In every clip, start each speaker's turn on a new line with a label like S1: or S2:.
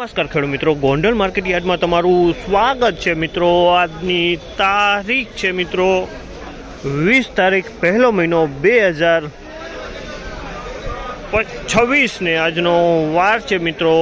S1: નમસ્કાર ખેડૂત મિત્રો. ગોંડલ માર્કેટ યાર્ડમાં તમારું સ્વાગત છે મિત્રો. આજની તારીખ છે મિત્રો વીસ તારીખ પહેલો મહિનો બે હજાર છવ્વીસ ને આજનો વાર છે મિત્રો.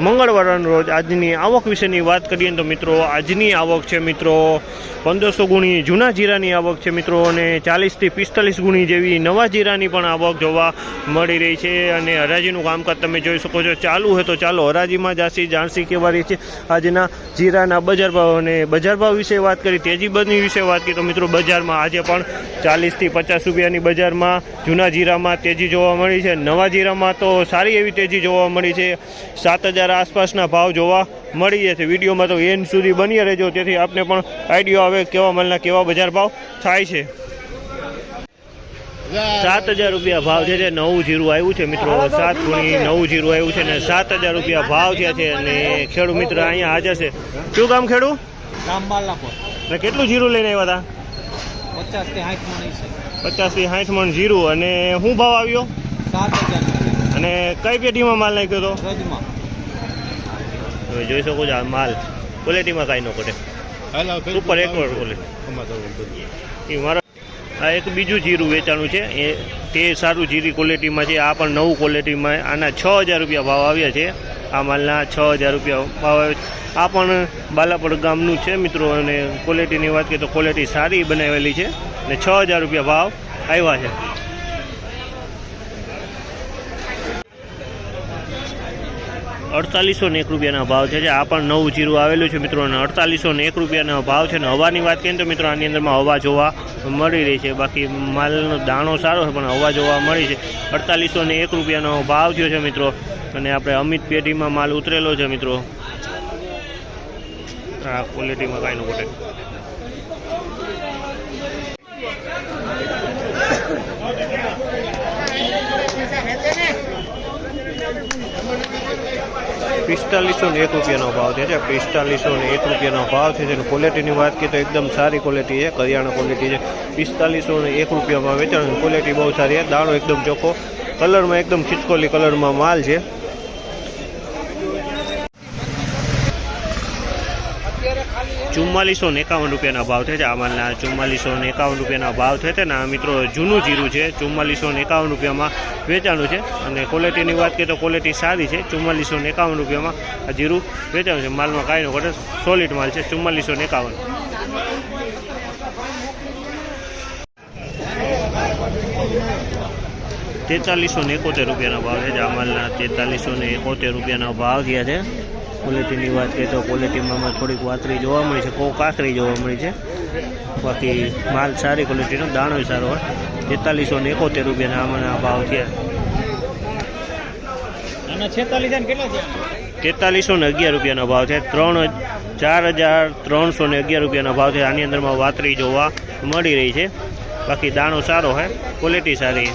S1: મંગળવારના રોજ આજની આવક વિશેની વાત કરીએ તો મિત્રો, આજની આવક છે મિત્રો પંદરસો ગુણી, જૂના જીરાની આવક છે મિત્રો અને ચાલીસથી પિસ્તાલીસ ગુણી જેવી નવા જીરાની પણ આવક જોવા મળી રહી છે અને હરાજીનું કામકાજ તમે જોઈ શકો છો. ચાલુ હોય તો ચાલો હરાજીમાં જાસી જાણસી કહેવા રહી છે. આજના જીરાના બજાર ભાવ અને બજાર ભાવ વિશે વાત કરી તેજી બની વિશે વાત કરી, તો મિત્રો બજારમાં આજે પણ ચાલીસથી પચાસ રૂપિયાની બજારમાં જૂના જીરામાં તેજી જોવા મળી છે. નવા જીરામાં તો સારી એવી તેજી જોવા મળી છે. સાત હજાર આસપાસના ભાવ જોવા મળી જશે વિડીયોમાં તો એન્ડ સુધી બની રહેજો. તેથી આપને પણ આઈડિયો આવે કેવા માલના કેવા બજાર ભાવ થાય છે. સાત હજાર રૂપિયા ભાવ છે જે નવું જીરું આવ્યું છે મિત્રો. સાત ગુણી નવું જીરું આવ્યું છે ને સાત હજાર રૂપિયા ભાવ થયા છે અને ખેડૂત મિત્ર અહીંયા હાજર છે. શું કામ ખેડૂ ને કેટલું જીરું લઈને આવ્યા હતા પચાસથી સાઠ મણી જીરું. અને શું ભાવ આવ્યો? અને કઈ પેટીમાં માલ નાખ્યો હતો તમે જોઈ શકો છો આ માલ ક્વોલિટીમાં કાંઈ ન ઘટે. સુપર એક વાર ક્વોલિટી એ મારા આ એક બીજું જીરું વેચાણું છે. એ તે સારું જીરી ક્વોલિટીમાં છે. આ પણ નવું ક્વોલિટીમાં આના છ હજાર રૂપિયા ભાવ આવ્યા છે. આ માલના છ હજાર રૂપિયા ભાવ આવ્યા છે. આ પણ બાલાપડ ગામનું છે મિત્રો. અને ક્વોલિટીની વાત કરીએ તો ક્વોલિટી સારી બનાવેલી છે. અને છ હજાર રૂપિયા ભાવ આવ્યા છે. અડતાલીસો ને એક રૂપિયાના ભાવ છે. આ પણ નવું જીરું આવેલું છે મિત્રો, અને અડતાલીસો ને એક રૂપિયાનો ભાવ છે. અને હવાની વાત કરીએ તો મિત્રો, આની અંદરમાં હવા જોવા મળી રહી છે. બાકી માલનો દાણો સારો છે, પણ હવા જોવા મળી છે. અડતાલીસો ને એક રૂપિયાનો ભાવ થયો છે મિત્રો, અને આપણે અમિત પેઢીમાં માલ ઉતરેલો છે મિત્રો. આ ક્વોલિટીમાં કાંઈ ન ઘટે. પિસ્તાલીસો ને એક રૂપિયાનો ભાવ છે. પિસ્તાલીસો ને એક રૂપિયાનો ભાવ છે. જેની ક્વોલિટીની વાત કરીએ તો એકદમ સારી ક્વોલિટી છે. કરિયાણા ક્વોલિટી છે. પિસ્તાલીસો ને એક રૂપિયામાં વેચાણ ક્વોલિટી બહુ સારી છે. દાણો એકદમ ચોખ્ખો. કલરમાં એકદમ ખિચકોલી કલરમાં માલ છે. ચુમ્માલીસો એકાવન રૂપિયાના ભાવ છે. આ માલના ચુમ્માલીસો એકાવન રૂપિયાના ભાવ છે. ને આ મિત્રો જૂનું જીરું છે. ચુમ્માલીસો એકાવન રૂપિયામાં વેચાણું છે. અને ક્વોલિટીની વાત કરીએ તો ક્વોલિટી સારી છે. ચુમ્માલીસો એકાવન રૂપિયામાં આ જીરું વેચાણું છે. માલમાં કાંઈ નો ઘટે. સોલિડ માલ છે. ચુમ્માલીસો એકાવન. તેતાલીસો ને એકોતેર રૂપિયાના ભાવ છે. આ માલના તેતાલીસો ને એકોતેર રૂપિયાના ભાવ થયા છે. ક્વોલિટીની વાત કરીએ તો ક્વોલિટીમાં થોડીક વાતરી જોવા મળી છે. કો કાકરી જોવા મળી છે. બાકી માલ સારી ક્વોલિટીનો દાણો સારો હોય. તેતાલીસો ને એકોતેર રૂપિયાના આમાંના ભાવ
S2: છે થયા?
S1: તેતાલીસો ને અગિયાર રૂપિયાનો ભાવ છે ત્રણ ચાર હજાર ત્રણસો ને અગિયાર રૂપિયાનો ભાવ છે આની અંદરમાં વાતરી જોવા મળી રહી છે. બાકી દાણો સારો હોય ક્વોલિટી સારી.